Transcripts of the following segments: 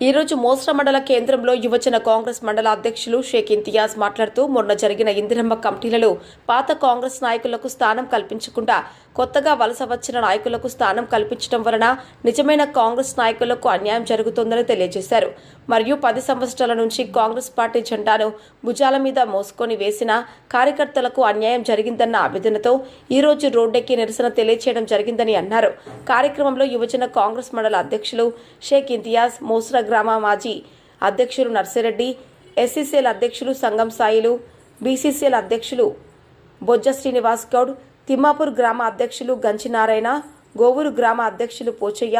ఈరోజు మోస్రా మండల కేంద్రంలో యువజన కాంగ్రెస్ మండల అధ్యక్షులు షేక్ ఇంతియాజ్ మాట్లాడుతూ మొన్న జరిగిన ఇందిరమ్మ కమిటీలలో పాత కాంగ్రెస్ నాయకులకు స్థానం కల్పించకుండా కొత్తగా వలస వచ్చిన నాయకులకు స్థానం కల్పించడం వలన నిజమైన కాంగ్రెస్ నాయకులకు అన్యాయం జరుగుతోందని తెలియజేశారు. మరియు పది సంవత్సరాల నుంచి కాంగ్రెస్ పార్టీ జెండాను భుజాల మీద మోసుకొని వేసిన కార్యకర్తలకు అన్యాయం జరిగిందన్న ఆవేదనతో ఈరోజు రోడ్డెక్కి నిరసన తెలియచేయడం జరిగిందని అన్నారు. కార్యక్రమంలో యువజన కాంగ్రెస్ మండల అధ్యక్షులు షేక్ ఇంతియాజ్ మోస్రా గ్రామ మాజీ అధ్యక్షులు నర్సిరెడ్డి ఎస్సీసీఎల్ అధ్యక్షులు సంగం సాయిలు బీసీసీఎల్ అధ్యక్షులు బొజ్జ శ్రీనివాస్ గౌడ్ తిమ్మాపూర్ గ్రామ అధ్యక్షులు గంచినారాయణ గోవూరు గ్రామ అధ్యక్షులు పోచయ్య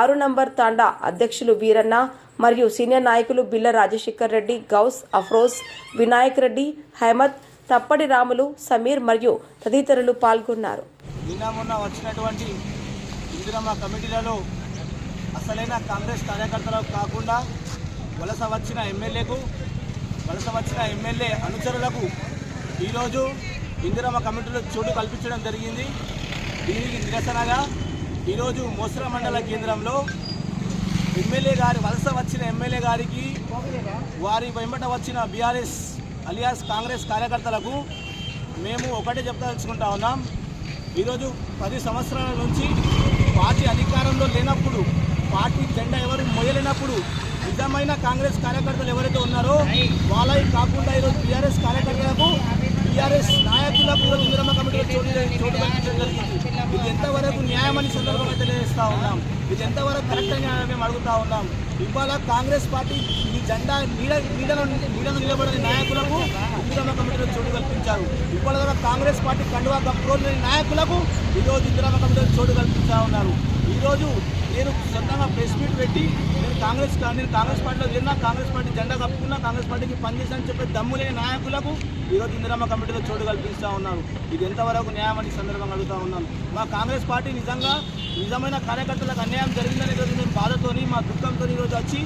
ఆరు నంబర్ తాండా అధ్యక్షులు వీరన్న మరియు సీనియర్ నాయకులు బిల్ల రాజశేఖర్ రెడ్డి గౌస్ అఫ్రోజ్ వినాయక్ రెడ్డి హైమద్ తప్పడి రాములు సమీర్ మరియు తదితరులు పాల్గొన్నారు. నిన్న మొన్న వచ్చినటువంటి ఇందిరమ్మ కమిటీలలో అసలైన కాంగ్రెస్ కార్యకర్తలకు కాకుండా వలస వచ్చిన ఎమ్మెల్యేకు వలస వచ్చిన ఎమ్మెల్యే అనుచరులకు ఈరోజు ఇందిరమ్మ కమిటీలో చోటు కల్పించడం జరిగింది. దీనికి నిరసనగా ఈరోజు మోసర మండల కేంద్రంలో ఎమ్మెల్యే గారి వలస వచ్చిన ఎమ్మెల్యే గారికి వారి వెంబట వచ్చిన బీఆర్ఎస్ అలియాస్ కాంగ్రెస్ కార్యకర్తలకు మేము ఒకటే చెప్పదలుచుకుంటా ఉన్నాం. ఈరోజు పది సంవత్సరాల నుంచి పార్టీ అధికారంలో లేనప్పుడు పార్టీ జెండా ఎవరు మొయ్యలేనప్పుడు నిజమైన కాంగ్రెస్ కార్యకర్తలు ఎవరైతే ఉన్నారో వాళ్ళకి కాకుండా ఈరోజు టీఆర్ఎస్ కార్యకర్తలకు టీఆర్ఎస్ నాయకులకు ఈరోజు కమిటీ కమిటీలో చోటు చోటు కల్పించడం జరిగింది. ఇది ఎంతవరకు న్యాయమని సందర్భంగా తెలియజేస్తూ ఉన్నాం. ఇది ఎంతవరకు కరెక్ట్ అని మేము అడుగుతా ఉన్నాం. ఇవాళ కాంగ్రెస్ పార్టీ జెండా నీడ నీడలో నీడను నిలబడిన నాయకులకు ఇందిరమ్మ కమిటీలో చోటు కల్పించారు. ఇవాళ దాకా కాంగ్రెస్ పార్టీ కండువా కప్పుకోలేని నాయకులకు ఈరోజు ఇందిరమ్మ కమిటీలో చోటు కల్పించా ఉన్నారు. ఈరోజు నేను సొంతంగా ప్రెస్ మీట్ పెట్టి నేను కాంగ్రెస్ నేను కాంగ్రెస్ పార్టీలో చేరినా కాంగ్రెస్ పార్టీ జెండా కప్పుకున్నా కాంగ్రెస్ పార్టీకి పనిచేశానని చెప్పే దమ్ము లేని నాయకులకు ఈరోజు ఇందిరమ్మ కమిటీలో చోటు కల్పిస్తూ ఉన్నారు. ఇది ఎంతవరకు న్యాయం అని సందర్భంగా అడుగుతూ ఉన్నాను. మా కాంగ్రెస్ పార్టీ నిజంగా నిజమైన కార్యకర్తలకు అన్యాయం జరిగిందని ఈరోజు నేను బాధతోని మా దుఃఖంతో ఈరోజు వచ్చి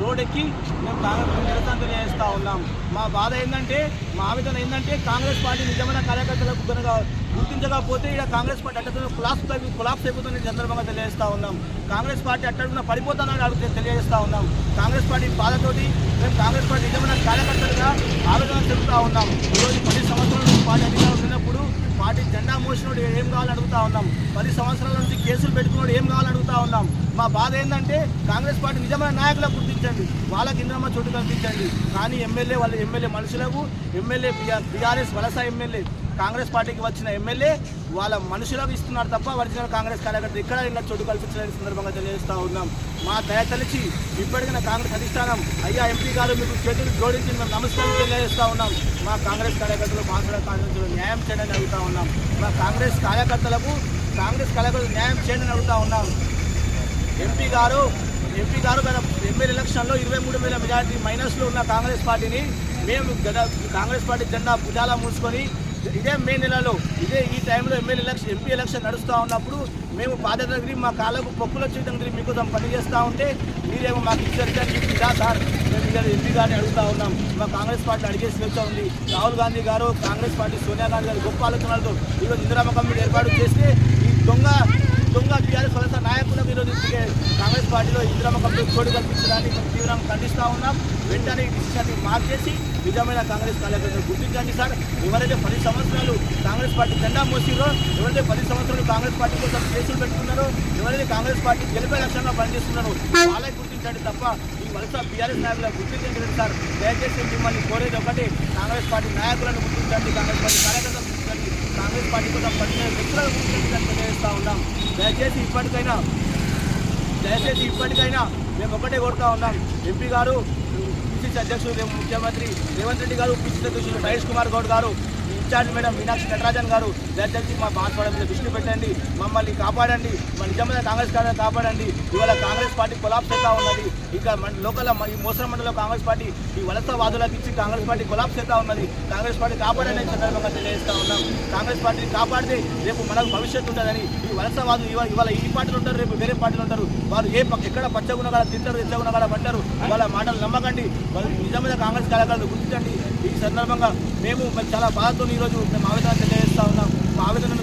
రోడ్ ఎక్కి మేము కాంగ్రెస్ నిరసన తెలియజేస్తూ ఉన్నాం. మా బాధ ఏంటంటే మా ఆవేదన ఏంటంటే కాంగ్రెస్ పార్టీ నిజమైన కార్యకర్తలకు కనుక గుర్తించకపోతే ఇక్కడ కాంగ్రెస్ పార్టీ అట్ట కులాప్స్ కులాప్స్ అయిపోతుందని సందర్భంగా తెలియజేస్తూ ఉన్నాం. కాంగ్రెస్ పార్టీ అట్టడున్న పడిపోతానని అడుగు తెలియజేస్తూ ఉన్నాం. కాంగ్రెస్ పార్టీ బాధతోటి మేము కాంగ్రెస్ పార్టీ నిజమైన కార్యకర్తలుగా ఆవేదన చెబుతూ ఉన్నాం. ఈరోజు పది సంవత్సరాల పార్టీ అధికారులు పార్టీ జెండా మోసినోడు ఏం కావాలని అడుగుతా ఉన్నాం? పది సంవత్సరాల నుంచి కేసులు పెట్టుకున్నాడు ఏం కావాలని అడుగుతా ఉన్నాం? మా బాధ ఏంటంటే కాంగ్రెస్ పార్టీ నిజమైన నాయకులకు గుర్తించండి. వాళ్ళకి ఇంద్రమ్మ చోటు కల్పించండి. కానీ ఎమ్మెల్యే వాళ్ళ ఎమ్మెల్యే మనుషులకు ఎమ్మెల్యే బీఆర్ఎస్ వలస ఎమ్మెల్యే కాంగ్రెస్ పార్టీకి వచ్చిన ఎమ్మెల్యే వాళ్ళ మనుషులకు ఇస్తున్నారు తప్ప ఒరిజినల్ కాంగ్రెస్ కార్యకర్త ఇక్కడ ఇలా చోటు కల్పించడానికి సందర్భంగా తెలియజేస్తా ఉన్నాం. మా దయ తలిచి ఇప్పటికైనా కాంగ్రెస్ అధిష్టానం అయ్యా ఎంపీ గారు మీకు చేతులు జోడించి మేము నమస్కారం తెలియజేస్తా ఉన్నాం. మా కాంగ్రెస్ కార్యకర్తలు మాట్లాడే కార్యకర్తలు న్యాయం చేయడానికి అడుగుతా ఉన్నాం. మా కాంగ్రెస్ కార్యకర్తలకు కాంగ్రెస్ కార్యకర్తలు న్యాయం చేయడానికి అడుగుతా ఉన్నాం. ఎంపీ గారు ఎంపీ గారు గత ఎమ్మెల్యే ఎలక్షన్లో ఇరవై మూడు వేల మెజార్టీ మైనస్లో ఉన్న కాంగ్రెస్ పార్టీని మేము గత కాంగ్రెస్ పార్టీ జెండా భుజాల మూసుకొని ఇదే మే నెలలో ఇదే ఈ టైంలో ఎమ్మెల్యే ఎలక్షన్ ఎంపీ ఎలక్షన్ నడుస్తూ ఉన్నప్పుడు మేము బాధ్యత దగ్గర మా కాళ్ళకు పప్పుల చేయడం దగ్గర మీకోసం పని చేస్తూ ఉంటే మీరేమో మాకు ఇచ్చారు ఇదా సార్ మేము ఇక్కడ ఎంపీ గారిని అడుగుతా ఉన్నాం. మా కాంగ్రెస్ పార్టీ అడిగే స్వేచ్ఛ ఉంది. రాహుల్ గాంధీ గారు కాంగ్రెస్ పార్టీ సోనియా గాంధీ గారు గొప్ప ఆలోచనలతో ఈరోజు ఇందిరామ కమిటీ ఏర్పాటు చేస్తే ఈ దొంగ టీఆర్ఎస్ వలస నాయకులకు ఈరోజు కాంగ్రెస్ పార్టీలో ఇందిరమ్మ కమిటీ చోటు కల్పించడానికి మేము తీవ్రంగా ఖండిస్తూ ఉన్నాం. వెంటనే ఈ డిసిషన్ని మార్చేసి నిజమైన కాంగ్రెస్ కార్యకర్తలు గుర్తించండి సార్. ఎవరైతే పది సంవత్సరాలు కాంగ్రెస్ పార్టీ జెండా మోసిరో ఎవరైతే పది సంవత్సరాలు కాంగ్రెస్ పార్టీ కోసం కేసులు పెట్టుకున్నారో ఎవరైతే కాంగ్రెస్ పార్టీ గెలిపే లక్ష్యంగా పనిచేస్తున్నారో వాళ్ళే గుర్తించండి తప్ప ఈ వలస బీఆర్ఎస్ నాయకులకు గుర్తించండి సార్. దయచేసి మిమ్మల్ని కోరేది ఒకటి కాంగ్రెస్ పార్టీ నాయకులను గుర్తించండి కాంగ్రెస్ పార్టీ కాంగ్రెస్ పార్టీ కూడా పనిచేసే వ్యక్తులను గుర్తించడానికి తెలియజేస్తా ఉన్నాం. దయచేసి ఇప్పటికైనా దయచేసి ఇప్పటికైనా మేము ఒకటే కోరుతా ఉన్నాం. ఎంపీ గారు పిసిసి అధ్యక్షుడు రేపు ముఖ్యమంత్రి రేవంత్ రెడ్డి గారు పిసిసి అధ్యక్షుడు మహేష్ కుమార్ గౌడ్ గారు ఇన్ఛార్జ్ మేడం మీనాక్షి నటరాజన్ గారు. దయచేసి మా బాన్స్వాడ మీద దృష్టి పెట్టండి. మమ్మల్ని కాపాడండి. మా నిజమైన కాంగ్రెస్ కార్యం కాపాడండి. ఇవాళ కాంగ్రెస్ పార్టీ కొలాప్స్ అవుతా ఉన్నది. ఇక మన లోకల్ ఈ మోసర మండలంలో కాంగ్రెస్ పార్టీ ఈ వలసవాదులకు ఇచ్చి కాంగ్రెస్ పార్టీ కొలాప్స్ అవుతా ఉన్నది. కాంగ్రెస్ పార్టీ కాపాడని సందర్భంగా తెలియజేస్తా ఉన్నాం. కాంగ్రెస్ పార్టీని కాపాడితే రేపు మనకు భవిష్యత్తు ఉంటుందని ఈ వలసవాదులు ఇవాళ ఇవాళ ఈ పార్టీలు ఉంటారు రేపు వేరే పార్టీలు ఉంటారు. వారు ఏ పక్క ఎక్కడ పచ్చగున్న కాడ తింటారు ఎచ్చగున్న కాడ అంటారు వాళ్ళ మాటలు నమ్మకండి. వాళ్ళు నిజమైన కాంగ్రెస్ కార్యకర్తలు గుర్తించండి. సందర్భంగా మేము చాలా బాధతో ఈరోజు మేము ఆవేదన తెలియజేస్తా ఉన్నాం. ఆవేదనను